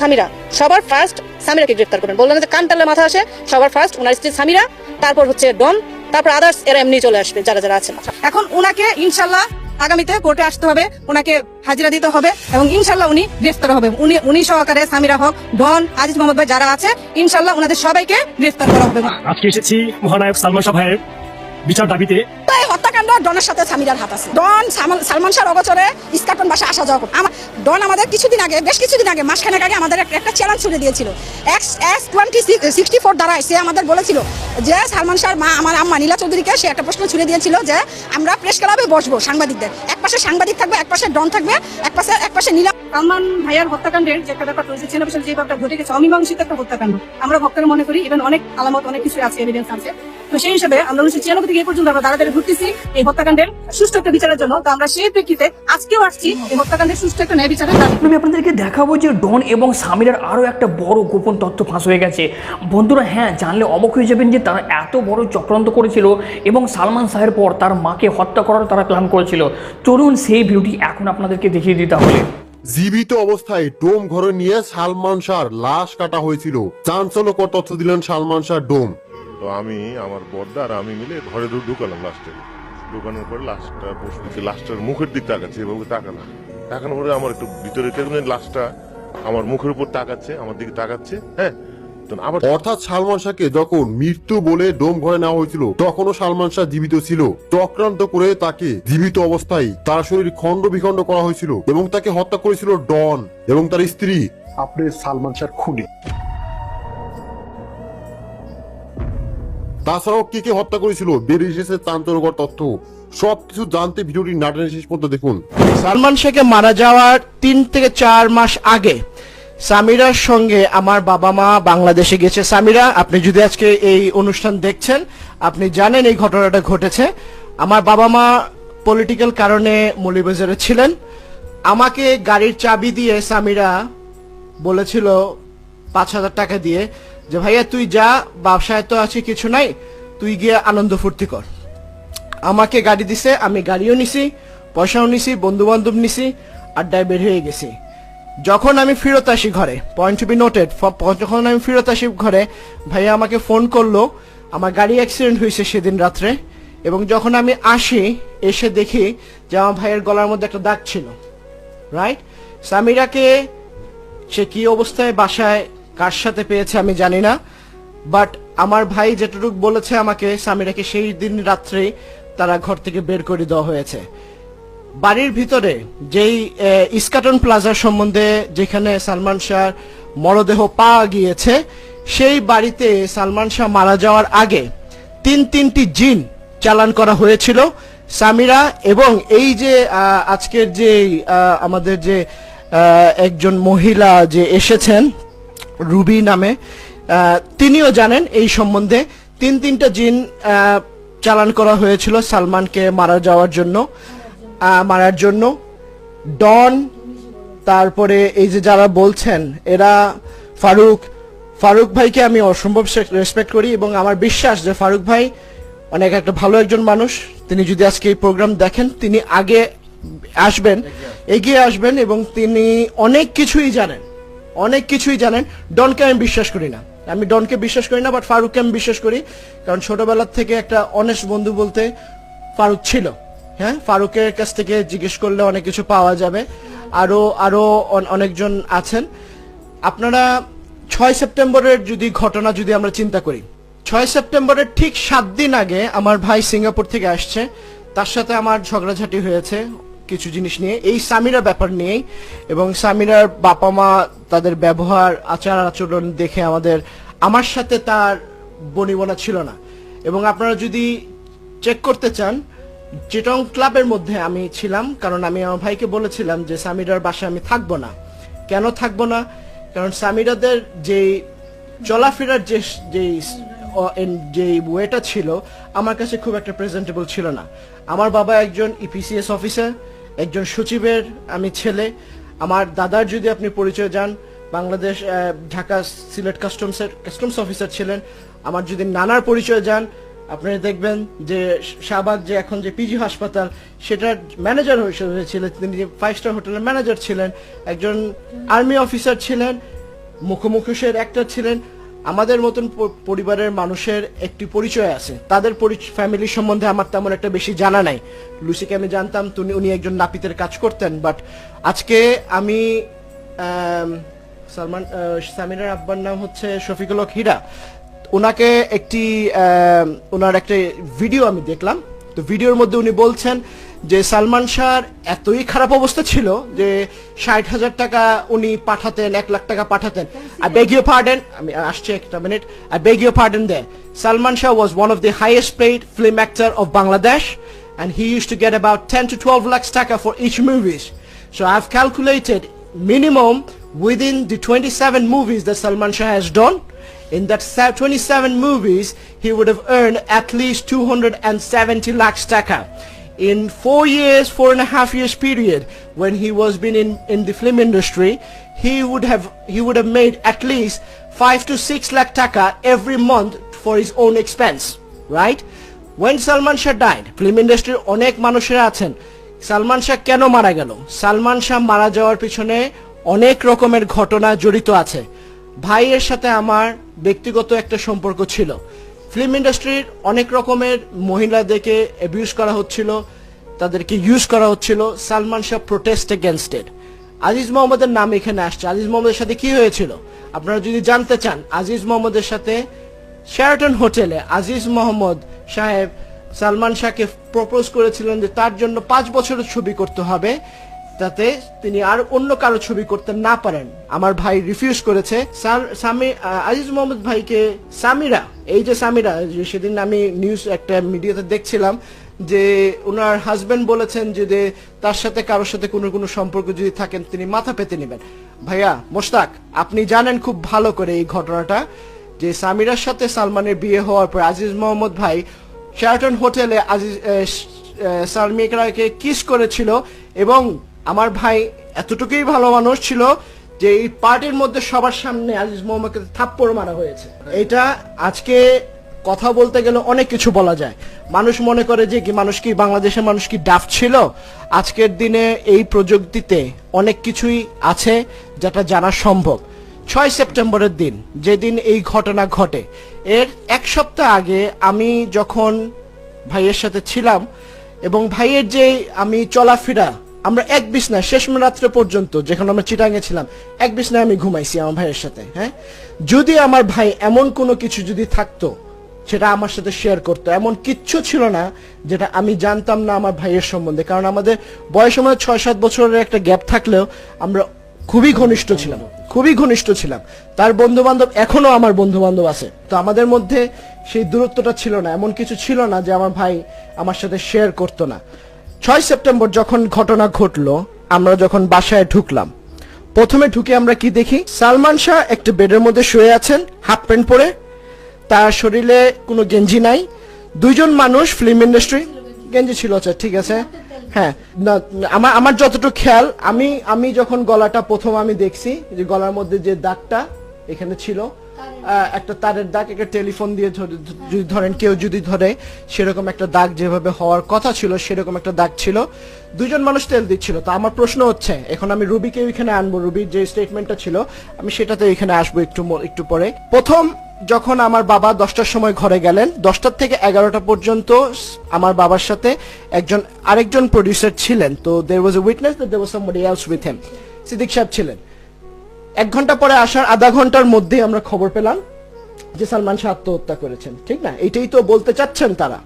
সামিরা সবার ফার্স্ট সামিরাকে গ্রেফতার করবেন। বললেন যে কানটালে মাথা আসে সবার ফার্স্ট ওনার স্ত্রী সামিরা তারপর হচ্ছে ডন তারপর আদার্স এরা এমনি চলে আসবে যারা যারা আছেন এখন উনাকে ইনশাল্লাহ আগামীতে কোর্টে আসতে হবে ওনাকে হাজিরা দিতে হবে এবং ইনশাল্লাহ উনি গ্রেফতার হবে। উনি উনি সহকারে সামিরা হক ডন আজিজ মোহাম্মদ ভাই যারা আছে ইনশাল্লাহ ওনাদের সবাইকে গ্রেফতার করা হবে। আজকে এসেছি মহানায়ক সালমান শাহ ভাইয়ের বিচার দাবিতে। এই হত্যাকাণ্ড ডনের সাথে সামিরার হাত আছে। ডন সালমান- সালমান শাহ অগচরে ইস্কাটন বাসা আসা যাওয়া আমার ডন আমাদের কিছুদিন আগে, বেশ কিছুদিন আগে, মাসখানেক আগে আমাদের একটা- চ্যালেঞ্জ ছুড়ে দিয়েছিল। X X twenty sixty four দ্বারায় সে আমাদের বলেছিল যে, সালমান শাহর মা, আমার আম্মা নীলা চৌধুরীকে সে একটা প্রশ্ন ছুড়ে দিয়েছিল যে, আমরা প্রেস ক্লাবে বসবো সাংবাদিকদের। এক পাশে সাংবাদিক থাকবে, এক পাশে ডন থাকবে, এক পাশে এক পাশে নীলা সালমান ভাইয়ার হত্যাকাণ্ডের যে একটা ব্যাপার রয়েছে ছেলে যে ব্যাপারটা ঘটে গেছে, অমীমাংসিত একটা হত্যাকাণ্ড। আমরা ভক্তরা মনে করি ইভেন অনেক আলামত, অনেক কিছু আছে এভিডেন্স আছে। তো সেই হিসেবে আমরা উনিশশো ছিয়ানব্বই থেকে এই পর্যন্ত আমরা দাঁড়াদাঁড়ি ঘুরতেছি এই হত্যাকাণ্ডের সুষ্ঠু একটা বিচারের জন্য। তো আমরা সেই প্রেক্ষিতে আজকেও আসছি এই হত্যাকাণ্ডের সুষ্ঠু একটা ন্যায় বিচারের দাবি। আমি আপনাদেরকে দেখাবো যে ডন এবং সামিরার আরও একটা বড় গোপন তথ্য ফাঁস হয়ে গেছে। বন্ধুরা হ্যাঁ জানলে অবাক হয়ে যাবেন যে তারা এত বড় চক্রান্ত করেছিল এবং সালমান শাহের পর তার মাকে হত্যা করার তারা প্ল্যান করেছিল। চলুন সেই ভিডিওটি এখন আপনাদেরকে দেখিয়ে দিতে হবে জীবিত অবস্থায় ডোম ঘরে নিয়ে সালমান শাহর লাশ কাটা হয়েছিল। চাঞ্চল্যকর তথ্য দিলেন সালমান শাহ ডোম। তো আমি আমার বর্দা আর আমি মিলে ঘরে ঢুকালাম লাস্টে ঢুকানোর পরে লাস্টটা বসে লাস্টের মুখের দিক তাকাচ্ছে এভাবে তাকানা তাকানোর পরে আমার একটু ভিতরে কেমন লাস্টটা আমার মুখের উপর তাকাচ্ছে আমার দিকে তাকাচ্ছে হ্যাঁ? অর্থাৎ সালমান শাহকে যখন মৃত্যু বলে ডোম ঘরে নেওয়া হয়েছিল তখনও সালমান শাহ জীবিত ছিল। চক্রান্ত করে তাকে জীবিত অবস্থায় তার শরীর খণ্ড বিখণ্ড করা হয়েছিল এবং তাকে হত্যা করেছিল ডন এবং তার স্ত্রী। আপনি সালমান শাহ খুনি। তাছাড়াও কে কে হত্যা করেছিল? বেরিয়ে এসেছে চাঞ্চল্যকর তথ্য। সবকিছু জানতে ভিডিওটি নাটনের শেষ পর্যন্ত দেখুন। সালমান শেখে মারা যাওয়ার তিন থেকে চার মাস আগে সামিরার সঙ্গে আমার বাবা মা বাংলাদেশে গেছে। সামিরা, আপনি যদি আজকে এই অনুষ্ঠান দেখছেন, আপনি জানেন এই ঘটনাটা ঘটেছে। আমার বাবা মা পলিটিক্যাল কারণে মৌলিবাজারে ছিলেন। আমাকে গাড়ির চাবি দিয়ে সামিরা বলেছিল, পাঁচ হাজার টাকা দিয়ে। যে ভাইয়া, তুই যা ব্যবসায় তো আছে কিছু নাই, তুই গিয়ে আনন্দ ফুর্তি কর। আমাকে গাড়ি দিছে, আমি গাড়িও নিছি, পয়সাও নিছি বন্ধু বান্ধব নিছি, আড্ডায় বের হয়ে গেছি। যখন আমি ফেরত আসি ঘরে পয়েন্ট টু বি নোটেড যখন আমি ফেরত আসি ঘরে, ভাইয়া আমাকে ফোন করল, আমার গাড়ি অ্যাক্সিডেন্ট হয়েছে সেদিন রাত্রে, এবং যখন আমি আসি, এসে দেখি যে আমার ভাইয়ের গলার মধ্যে একটা দাগ ছিল রাইট সামিরাকে, সে কি অবস্থায় বাসায় কার সাথে পেয়েছে আমি জানি না বাট আমার ভাই যেটুকু বলেছে আমাকে, সামিরাকে সেই দিন রাত্রে তারা ঘর থেকে বের করে দেওয়া হয়েছে। বাড়ির ভিতরে যেই ইস্কাটন প্লাজার সম্বন্ধে যেখানে সালমান শাহ মরদেহ পাওয়া গিয়েছে, সেই বাড়িতে সালমান শাহ মারা যাওয়ার আগে তিন তিনটি জিন চালান করা হয়েছিল। সামিরা এবং এই যে আজকের যে আমাদের যে একজন মহিলা যে এসেছেন রুবি নামে। তিনিও জানেন এই সম্বন্ধে। তিন তিনটা জিন চালান করা হয়েছিল সালমানকে মারা যাওয়ার জন্য। মারার জন্য। ডন, তারপরে এই যে যারা বলছেন, এরা ফারুক। ফারুক ভাইকে আমি অসম্ভব রেসপেক্ট করি এবং আমার বিশ্বাস যে ফারুক ভাই অনেক একটা ভালো একজন মানুষ। তিনি যদি আজকে এই প্রোগ্রাম দেখেন, তিনি আগে আসবেন, এগিয়ে আসবেন এবং তিনি অনেক কিছুই জানেন। অনেক কিছুই জানেন। ডনকে আমি বিশ্বাস করি না। আমি ডনকে বিশ্বাস করি না বাট ফারুককে আমি বিশ্বাস করি। কারণ ছোটবেলার থেকে একটা অনেস্ট বন্ধু বলতে ফারুক ছিল। হ্যাঁ? ফারুকের কাছ থেকে জিজ্ঞেস করলে অনেক কিছু পাওয়া যাবে। আরও আরও অন- অনেকজন আছেন। আপনারা ছয় সেপ্টেম্বরের যদি ঘটনা যদি আমরা চিন্তা করি, ছয় সেপ্টেম্বরের ঠিক সাত দিন আগে আমার ভাই সিঙ্গাপুর থেকে আসছে। তার সাথে আমার ঝগড়াঝাটি হয়েছে। কিছু জিনিস নিয়ে, এই সামিরা ব্যাপার নিয়েই। এবং সামিরার বাবা মা তাদের ব্যবহার, আচার আচরণ দেখে আমাদের, আমার সাথে তার বনিবনা ছিল না। এবং আপনারা যদি চেক করতে চান চিটং ক্লাবের মধ্যে আমি ছিলাম, কারণ আমি আমার ভাইকে বলেছিলাম যে সামিরার বাসায় আমি থাকব না। কেন থাকব না? কারণ সামিরাদের যে চলাফেরার যে যে যে ওয়েটা ছিল, আমার কাছে খুব একটা প্রেজেন্টেবল ছিল না। আমার বাবা একজন ইপিসিএস অফিসার একজন সচিবের আমি ছেলে। আমার দাদার যদি আপনি পরিচয় যান, বাংলাদেশ ঢাকা সিলেট কাস্টমসের, কাস্টমস অফিসার ছিলেন। আমার যদি নানার পরিচয় যান আপনারা দেখবেন যে শাহবাগ যে এখন যে পিজি হাসপাতাল, সেটার ম্যানেজার হয়েছিলেন তিনি ফাইভ স্টার হোটেলের ম্যানেজার ছিলেন। একজন আর্মি অফিসার ছিলেন মুখোমুখোশের একটা ছিলেন। আমাদের মতন পরিবারের মানুষের একটি পরিচয় আছে। তাদের ফ্যামিলি সম্বন্ধে আমার তেমন একটা বেশি জানা নাই। লুসিকে আমি জানতাম তুমি উনি একজন নাপিতের কাজ করতেন বাট আজকে আমি সালমান সামিনার আব্বার নাম হচ্ছে শফিকুল হীরা। ওনাকে একটি ওনার একটা ভিডিও আমি দেখলাম। তো ভিডিওর মধ্যে উনি বলছেন যে সালমান শাহর এতই খারাপ অবস্থা ছিল যে ষাট হাজার টাকা উনি পাঠাতেন এক লাখ টাকা পাঠাতেন আই বেগ ইউ পার্ডেন আমি আসছি একটা minute I beg you pardon they Salman Shah was one of the highest paid film actor of Bangladesh and he used to get about 10 to 12 lakhs taka for each movies. So I've calculated minimum within the 27 movies that Salman Shah has done. In that se- 27 movies, he would have earned at least 270 lakhs taka. In four years, four and a half years period, when he was been in, in the film industry, he would have he would have made at least five to six lakh taka every month for his own expense, right? When Salman Shah died, film ইন্ডাস্ট্রির অনেক মানুষেরা আছেন সালমান শাহ কেন মারা গেল সালমান শাহ মারা যাওয়ার পিছনে অনেক রকমের ঘটনা জড়িত আছে ভাইয়ের সাথে আমার ব্যক্তিগত একটা সম্পর্ক ছিল ফিল্ম ইন্ডাস্ট্রির অনেক রকমের মহিলাদেরকে অ্যাবিউজ করা হচ্ছিল, তাদেরকে ইউজ করা হচ্ছিল। Salman Shah protest against it Aziz মোহাম্মদের নাম এখানে আসছে। আজিজ মোহাম্মদের সাথে কি হয়েছিল? আপনারা যদি জানতে চান, আজিজ মোহাম্মদের সাথে শেরাটন হোটেলে আজিজ মোহাম্মদ সাহেব সালমান শাহকে প্রপোজ করেছিলেন যে তার জন্য পাঁচ বছরের ছবি করতে হবে। যাতে তিনি আর অন্য কারও ছবি করতে না পারেন। আমার ভাই রিফিউজ করেছে। সাল- সামি আজিজ মোহাম্মদ ভাইকে সামিরা এই যে সামিরা সেদিন আমি নিউজ একটা মিডিয়াতে দেখছিলাম যে ওনার হাজবেন্ড বলেছেন যে যে তার সাথে কারোর সাথে কোনো কোনো সম্পর্ক যদি থাকেন তিনি মাথা পেতে নেবেন। ভাইয়া, মোশতাক, আপনি জানেন খুব ভালো করে এই ঘটনাটা, যে সামিরার সাথে সালমানের বিয়ে হওয়ার পর আজিজ মোহাম্মদ ভাই শেরাটন হোটেলে আজিজ সালমিকরাকে কিস করেছিল এবং আমার ভাই এতটুকুই ভালো মানুষ ছিল যে এই পার্টির মধ্যে সবার সামনে আজিজ মোহাম্মদকে থাপ্পড় মারা হয়েছে। এটা আজকে কথা বলতে গেলে অনেক কিছু বলা যায়। মানুষ মনে করে যে কি মানুষ কি বাংলাদেশের মানুষ কি ডাফ ছিল? আজকের দিনে এই প্রযুক্তিতে অনেক কিছুই আছে যেটা জানা সম্ভব। ছয় সেপ্টেম্বরের দিন, যেদিন এই ঘটনা ঘটে, এর এক সপ্তাহ আগে আমি যখন ভাইয়ের সাথে ছিলাম এবং ভাইয়ের যে আমি চলাফেরা আমরা এক বিছনায়, শেষ রাত্রে পর্যন্ত যেখানে আমরা চিটাঙ্গে ছিলাম, এক বিছনায় আমি ঘুমাইছি আমার ভাইয়ের সাথে হ্যাঁ? যদি আমার ভাই এমন কোনো কিছু যদি থাকতো, সেটা আমার সাথে শেয়ার করতো, এমন কিচ্ছু ছিল না যেটা আমি জানতাম না আমার ভাইয়ের সম্বন্ধে, কারণ আমাদের বয়স আমাদের ছয় সাত বছরের একটা গ্যাপ থাকলেও আমরা খুবই ঘনিষ্ঠ ছিলাম, খুবই ঘনিষ্ঠ ছিলাম। তার বন্ধু বান্ধব এখনও আমার বন্ধু বান্ধব আছে। তো আমাদের মধ্যে সেই দূরত্বটা ছিল না, এমন কিছু ছিল না যে আমার ভাই আমার সাথে শেয়ার করতো না। ছয় সেপ্টেম্বর যখন ঘটনা ঘটলো, আমরা যখন বাসায় ঢুকলাম, প্রথমে ঢুকে আমরা কি দেখি? সালমান শাহ একটা বেডের মধ্যে শুয়ে আছেন, হাফ প্যান্ট পরে। তার শরীরে কোনো গেঞ্জি নাই। দুইজন মানুষ ফিল্ম ইন্ডাস্ট্রি গেঞ্জি ছিল আচ্ছা ঠিক আছে। হ্যাঁ না আমার আমার যতটুকু খেয়াল, আমি আমি যখন গলাটা প্রথম আমি দেখছি, যে গলার মধ্যে যে দাগটা এখানে ছিল একটা তারের দাগ, একটা টেলিফোন দিয়ে যদি ধরেন, কেউ যদি ধরে, সেরকম একটা দাগ যেভাবে হওয়ার কথা ছিল, সেরকম একটা দাগ ছিল। দুজন মানুষ তেল দিচ্ছিল। তো আমার প্রশ্ন হচ্ছে, এখন আমি রুবিকে এখানে আনব। রুবির যে স্টেটমেন্টটা ছিল, আমি সেটাতে এখানে আসব একটু একটু পরে। প্রথম, যখন আমার বাবা দশটার সময় ঘরে গেলেন, দশটার থেকে এগারোটা পর্যন্ত আমার বাবার সাথে একজন আরেকজন প্রডিউসার ছিলেন। তো there was a witness that there was somebody else with him Siddique সাহেব ছিলেন। এক ঘণ্টা পরে আসার আধা ঘণ্টার মধ্যে আমরা খবর পেলাম যে সালমান শাহ আত্মহত্যা করেছেন, ঠিক না? এটাই তো বলতে চাচ্ছেন তারা।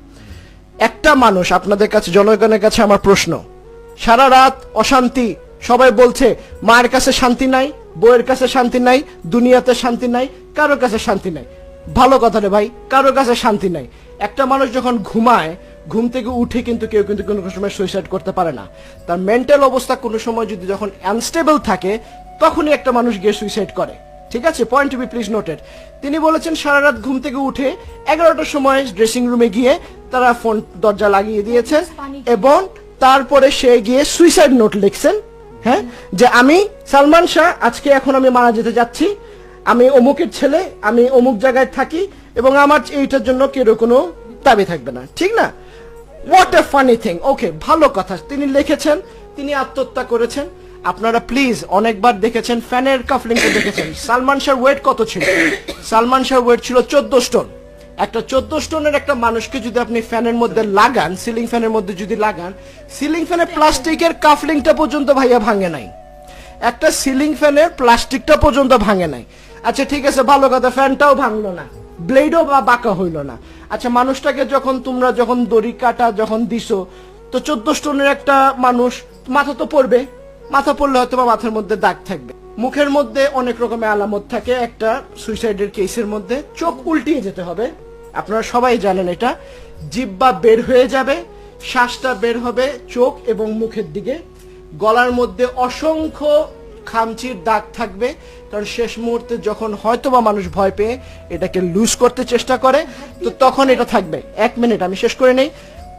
একটা মানুষ আপনাদের কাছে, জনগণের কাছে আমার প্রশ্ন। সারা রাত অশান্তি, সবাই বলছে, মায়ের কাছে শান্তি নাই, বউয়ের কাছে শান্তি নাই, দুনিয়াতে শান্তি নাই কারোর কাছে শান্তি নাই। ভালো কথা রে ভাই কারোর কাছে শান্তি নাই। একটা মানুষ যখন ঘুমায়, ঘুম থেকে উঠে কিন্তু কেউ কিন্তু কোনো সময় সুইসাইড করতে পারে না। তার মেন্টাল অবস্থা কোনো সময় যদি যখন আনস্টেবল থাকে তখনই একটা মানুষ গিয়ে সুইসাইড করে। ঠিক আছে? Point to be please noted তিনি বলেছেন, সারা রাত ঘুম থেকে উঠে এগারোটার সময় ড্রেসিং রুমে গিয়ে তারা ফোন দরজা লাগিয়ে দিয়েছেন এবং তারপরে সে গিয়ে সুইসাইড নোট লিখছেন। হ্যাঁ? যে আমি, সালমান শাহ, আজকে এখন আমি মারা যেতে যাচ্ছি। আমি অমুকের ছেলে, আমি অমুক জায়গায় থাকি এবং আমার এইটার জন্য কেউ কোনো দাবি থাকবে না। ঠিক না? What a funny thing okay ভালো কথা। তিনি লিখেছেন, তিনি আত্মহত্যা করেছেন। আপনারা প্লিজ অনেকবার দেখেছেন, ফ্যানের কাফলিংটা দেখেছেন। সালমান শাহর ওয়েট কত ছিল? সালমান শাহর ওয়েট ছিল চোদ্দ স্টোন একটা চোদ্দ স্টোনের একটা মানুষকে যদি আপনি ফ্যানের মধ্যে লাগান সিলিং ফ্যানের মধ্যে যদি লাগান সিলিং ফ্যানের প্লাস্টিকের কাফলিংটা পর্যন্ত ভাইয়া ভাঙে নাই। একটা সিলিং ফ্যানের প্লাস্টিকটা পর্যন্ত ভাঙে নাই। আচ্ছা ঠিক আছে, ভালো কথা ফ্যানটাও ভাঙলো না। ব্লেডও বা বাঁকা হইল না। আচ্ছা মানুষটাকে যখন তোমরা যখন দড়ি কাটা যখন দিছো, তো চোদ্দ স্টোনের একটা মানুষ মাথা তো পড়বে। মাথা পড়লে হয়তো বা মাথার মধ্যে দাগ থাকবে। মুখের মধ্যে অনেক রকমের আলামত থাকে, একটা সুইসাইডের কেসের মধ্যে। চোখ উল্টিয়ে যেতে হবে। আপনারা সবাই জানেন এটা। জিব্বা বের হয়ে যাবে, শ্বাসটা বের হবে চোখ এবং মুখের দিকে। গলার মধ্যে অসংখ্য খামচির দাগ থাকবে, কারণ শেষ মুহূর্তে যখন হয়তোবা মানুষ ভয় পেয়ে এটাকে লুজ করতে চেষ্টা করে, তো তখন এটা থাকবে। এক মিনিট, আমি শেষ করে নেই।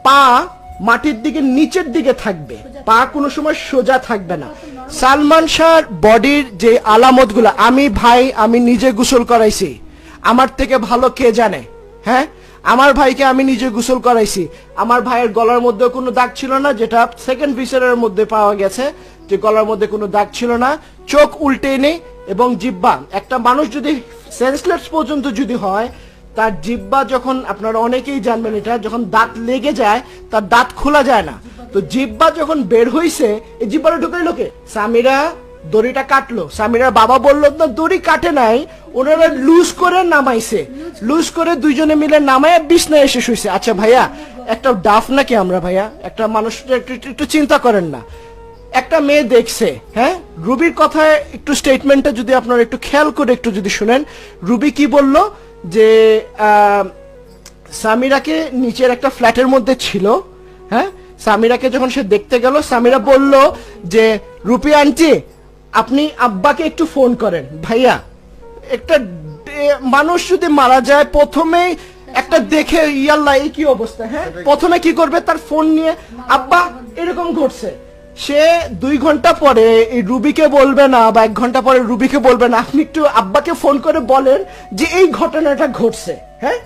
পা মাটির দিকে নিচের দিকে থাকবে। পা কোনো সময় সোজা থাকবে না। সালমান শাহর বডির যে আলামতগুলো, আমি ভাই, আমি নিজে গোসল করাইছি। আমার থেকে ভালো কে জানে? হ্যাঁ? আমার ভাইকে আমি নিজে গোসল করাইছি। আমার ভাইয়ের গলার মধ্যে কোনো দাগ ছিল না, যেটা সেকেন্ড ভিসারের মধ্যে পাওয়া গেছে, যে গলার মধ্যে কোনো দাগ ছিল না। চোখ উল্টে নেই এবং জিব্বা একটা মানুষ যদি সেন্সলেস পর্যন্ত যদি হয় তার জিব্বা যখন আপনারা অনেকেই জানবেন, এটা যখন দাঁত লেগে যায়, তার দাঁত খোলা যায় না। তো জিব্বা যখন বের হইছে, এই জিব্বাটা ঢুকাইলো কে? সামিরা দড়িটা কাটলো। সামিরার বাবা বলল, না, দড়ি কাটে নাই। ওনারা লুজ করে নামাইছে। লুজ করে দুইজনে মিলে নামায় বিছনায় এসে শুইছে। আচ্ছা ভাইয়া, একটা ডাফ নাকি আমরা ভাইয়া? একটা মানুষ একটু চিন্তা করেন না। একটা মেয়ে দেখছে হ্যাঁ? রুবির কথায় একটু স্টেটমেন্টটা যদি আপনারা একটু খেয়াল করে একটু যদি শুনেন, রুবি কি বলল? যে সামিরাকে নিচের একটা ফ্ল্যাটের মধ্যে ছিল হ্যাঁ? সামিরাকে যখন সে দেখতে গেল, সামিরা বলল যে, রুপি আন্টি, আপনি আব্বাকে একটু ফোন করেন। ভাইয়া, একটা মানুষ যদি মারা যায় প্রথমেই একটা দেখে ইয়াল্লা এই কি অবস্থা হ্যাঁ? প্রথমে কি করবে? তার ফোন নিয়ে, আব্বা, এরকম ঘটছে। সে দুই ঘণ্টা পরে এই রুবিকে বলবে না বা এক ঘণ্টা পরে রুবিকে বলবে না। আপনি একটু আব্বাকে ফোন করে বলেন যে এই ঘটনাটা ঘটছে হ্যাঁ?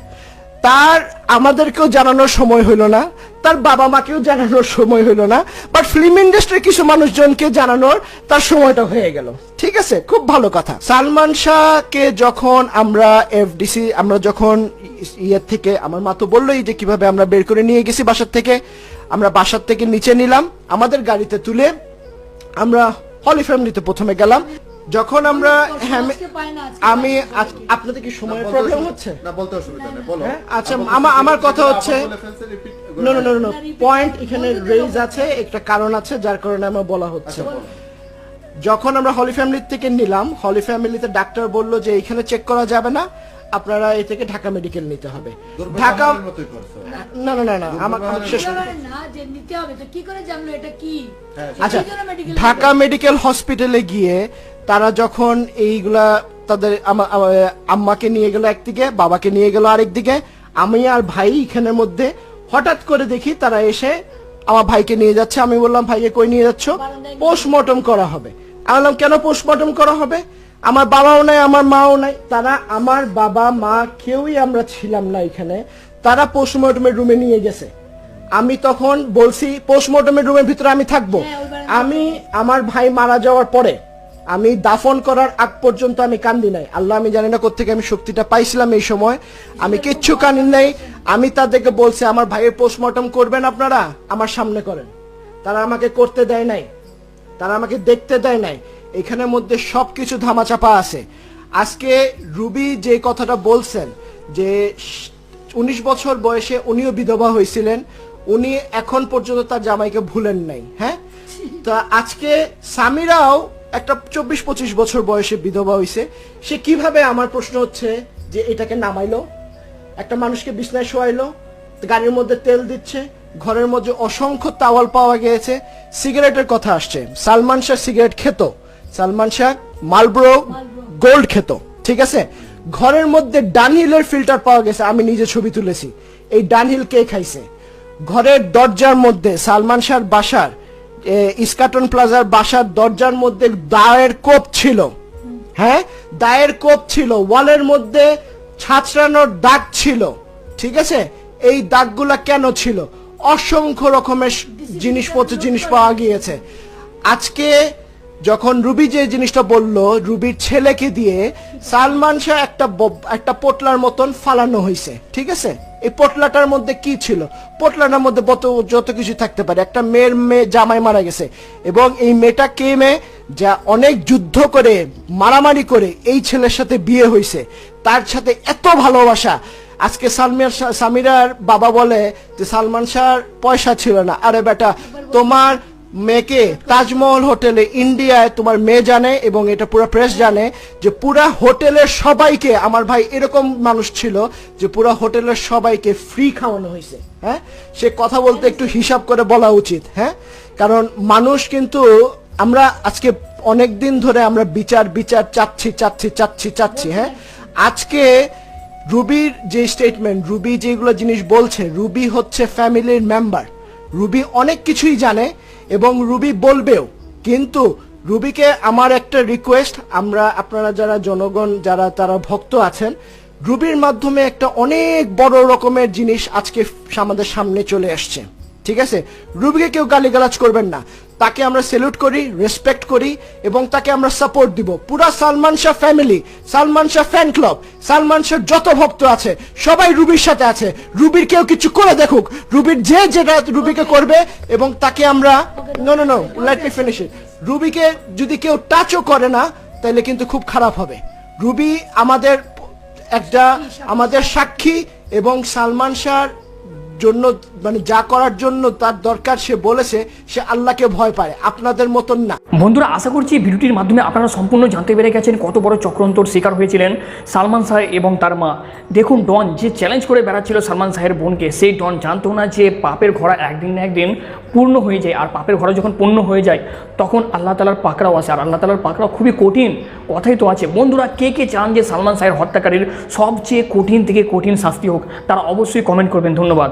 তার আমাদেরকেও জানানোর সময় হইল না, তার বাবা মাকেও জানানোর সময় হইল না বাট ফিল্ম ইন্ডাস্ট্রির কিছু মানুষজনকে জানানোর তার সময়টা হয়ে গেল। ঠিক আছে? খুব ভালো কথা। সালমান শাহকে যখন আমরা এফডিসি আমরা যখন ইয়ের থেকে, আমার মা তো বললোই যে কীভাবে আমরা বের করে নিয়ে গেছি বাসার থেকে আমরা বাসার থেকে নিচে নিলাম আমাদের গাড়িতে তুলে আমরা হলি ফ্যামিলিতে প্রথমে গেলাম। যখন আমরা আমি আপনাদের কি সময়ের প্রবলেম হচ্ছে? না বলতে অসুবিধা নেই বলো। হ্যাঁ, আচ্ছা আমার আমার কথা হচ্ছে নো নো নো পয়েন্ট এখানে রেজ আছে একটা কারণ আছে যার কারণে আমার বলা হচ্ছে। যখন আমরা হলি ফ্যামিলি থেকে নিলাম হলি ফ্যামিলিতে ডাক্তার বলল যে এখানে চেক করা যাবে না। আপনারা এ থেকে ঢাকা মেডিকেল নিতে হবে। ঢাকা না না না না আমার শেষ না যে নিতে হবে তো কি করে জানলো এটা কি? আচ্ছা ঢাকা মেডিকেল হসপিটালে গিয়ে তারা যখন এইগুলা তাদের আমা- আমা- আম্মাকে নিয়ে গেল একদিকে বাবাকে নিয়ে গেল আরেকদিকে আমি আর ভাই এখানের মধ্যে হঠাৎ করে দেখি তারা এসে আমার ভাইকে নিয়ে যাচ্ছে। আমি বললাম ভাইকে কই নিয়ে যাচ্ছ? পোস্টমর্টম করা হবে। আমি বললাম কেন পোস্টমর্টম করা হবে? আমার বাবাও নাই আমার মাও নাই। তারা আমার বাবা মা কেউই আমরা ছিলাম না এখানে। তারা পোস্টমর্টমের রুমে নিয়ে গেছে। আমি তখন বলছি পোস্টমর্টমের রুমের ভিতরে আমি থাকব। আমি আমার ভাই মারা যাওয়ার পরে আমি দাফন করার আগ পর্যন্ত আমি কান্দি নাই। আল্লাহ আমি জানি না কোথেকে আমি শক্তিটা পাইছিলাম এই সময়। আমি কিচ্ছু কান্দি নাই। আমি তাদেরকে বলছি আমার ভাইয়ের পোস্টমর্টম করবেন আপনারা? আমার সামনে করেন। তারা আমাকে করতে দেয় নাই। তারা আমাকে দেখতে দেয় নাই। এখানের মধ্যে সবকিছু ধামাচাপা আছে। আজকে রুবি যে কথাটা বলছেন, যে উনিশ বছর বয়সে উনিও বিধবা হয়েছিলেন, উনি এখন পর্যন্ত তার জামাইকে ভুলেন নাই হ্যাঁ? তা আজকে সামিরাও একটা চব্বিশ পঁচিশ বছর বয়সে বিধবা হয়েছে। সে কীভাবে, আমার প্রশ্ন হচ্ছে, যে এটাকে নামাইলো? একটা মানুষকে বিছনায় শোয়াইলো, গাড়ির মধ্যে তেল দিচ্ছে, ঘরের মধ্যে অসংখ্য তাওয়াল পাওয়া গিয়েছে, সিগারেটের কথা আসছে। সালমান শাহ সিগারেট খেত। সালমান শাহ, মালব্রো, গোল্ড খেত, ঠিক আছে? ঘরের মধ্যে ডানহিলের ফিল্টার পাওয়া গেছে, আমি নিজে ছবি তুলেছি। এই ডানহিল কে খাইছে? ঘরের দরজার মধ্যে সালমান শাহর বাসার ইস্কাটন প্লাজার বাসার দরজার মধ্যে দায়ের কোপ ছিল। হ্যাঁ? দায়ের কোপ ছিল, ওয়ালের মধ্যে ছাঁচড়ানোর দাগ ছিল, ঠিক আছে? এই দাগগুলা কেন ছিল? অসংখ্য রকমের জিনিসপত্র, জিনিস পাওয়া গিয়েছে। আজকে যখন রুবি যে জিনিসটা বলল, রুবির ছেলেকে দিয়ে সালমান শাহ একটা একটা পোটলার মতন ফালানো হয়েছে ঠিক আছে? এই পোটলাটার মধ্যে কি ছিল? পোটলাটার মধ্যে যত কিছু থাকতে পারে, একটা মেয়ের মেয়ে জামাই মারা গেছে এবং এই মেয়েটা কে মেয়ে যা অনেক যুদ্ধ করে, মারামারি করে এই ছেলের সাথে বিয়ে হয়েছে তার সাথে এত ভালোবাসা। আজকে সালমিয়ার সামিরার বাবা বলে যে, সালমান শাহর পয়সা ছিল না। আরে বেটা, তোমার মেয়েকে তাজমহল হোটেলে ইন্ডিয়ায় তোমার মেয়ে জানে এবং এটা পুরো প্রেস জানে যে পুরা হোটেলের সবাইকে, আমার ভাই এরকম মানুষ ছিল যে পুরা হোটেলের সবাইকে ফ্রি খাওয়ানো হয়েছে হ্যাঁ? সে কথা বলতে একটু হিসাব করে বলা উচিত হ্যাঁ? কারণ মানুষ কিন্তু আমরা আজকে অনেক দিন ধরে আমরা বিচার বিচার চাচ্ছি চাচ্ছি চাচ্ছি চাচ্ছি হ্যাঁ? আজকে রুবির যে স্টেটমেন্ট রুবি যেগুলো জিনিস বলছে, রুবি হচ্ছে ফ্যামিলির মেম্বার রুবি অনেক কিছুই জানে এবং রুবি বলবেও, কিন্তু রুবিকে আমার একটা রিকোয়েস্ট আমরা, আপনারা যারা জনগণ, যারা তারা ভক্ত আছেন, রুবির মাধ্যমে একটা অনেক বড় রকমের জিনিস আজকে আমাদের সামনে চলে আসছে। ঠিক আছে? রুবিকে কেউ গালিগালাজ করবেন না। তাকে আমরা সেলুট করি রেসপেক্ট করি এবং তাকে আমরা সাপোর্ট দিব। পুরা Salman Shah family Salman Shah fan club Salman Shah যত ভক্ত আছে সবাই রুবির সাথে আছে। রুবির কেউ কিছু করে দেখুক রুবির যে যেটা রুবিকে করবে এবং তাকে আমরা no no no let me finish it রুবিকে যদি কেউ টাচও করে না তাহলে কিন্তু খুব খারাপ হবে। রুবি আমাদের একটা আমাদের সাক্ষী এবং সালমান শাহর জন্য মানে যা করার জন্য তার দরকার সে বলেছে, সে আল্লাহকে ভয় পায়। আপনাদের মতন না। বন্ধুরা, আশা করছি ভিডিওটির মাধ্যমে আপনারা সম্পূর্ণ জানতে পেরে গেছেন কত বড় চক্রান্তর শিকার হয়েছিলেন সালমান শাহ এবং তার মা। দেখুন, ডন যে চ্যালেঞ্জ করে বেড়াচ্ছিল সালমান শাহের বোনকে, সেই ডন জানতো না যে পাপের ঘোড়া একদিন না একদিন পূর্ণ হয়ে যায়। আর পাপের ঘোড়া যখন পূর্ণ হয়ে যায়, তখন আল্লাহ তালার পাকড়াও আসে। আর আল্লাহ তালার পাকড়াও খুবই কঠিন, কথাই তো আছে। বন্ধুরা, কে কে চান যে সালমান শাহের হত্যাকারীর সবচেয়ে কঠিন থেকে কঠিন শাস্তি হোক, তারা অবশ্যই কমেন্ট করবেন। ধন্যবাদ।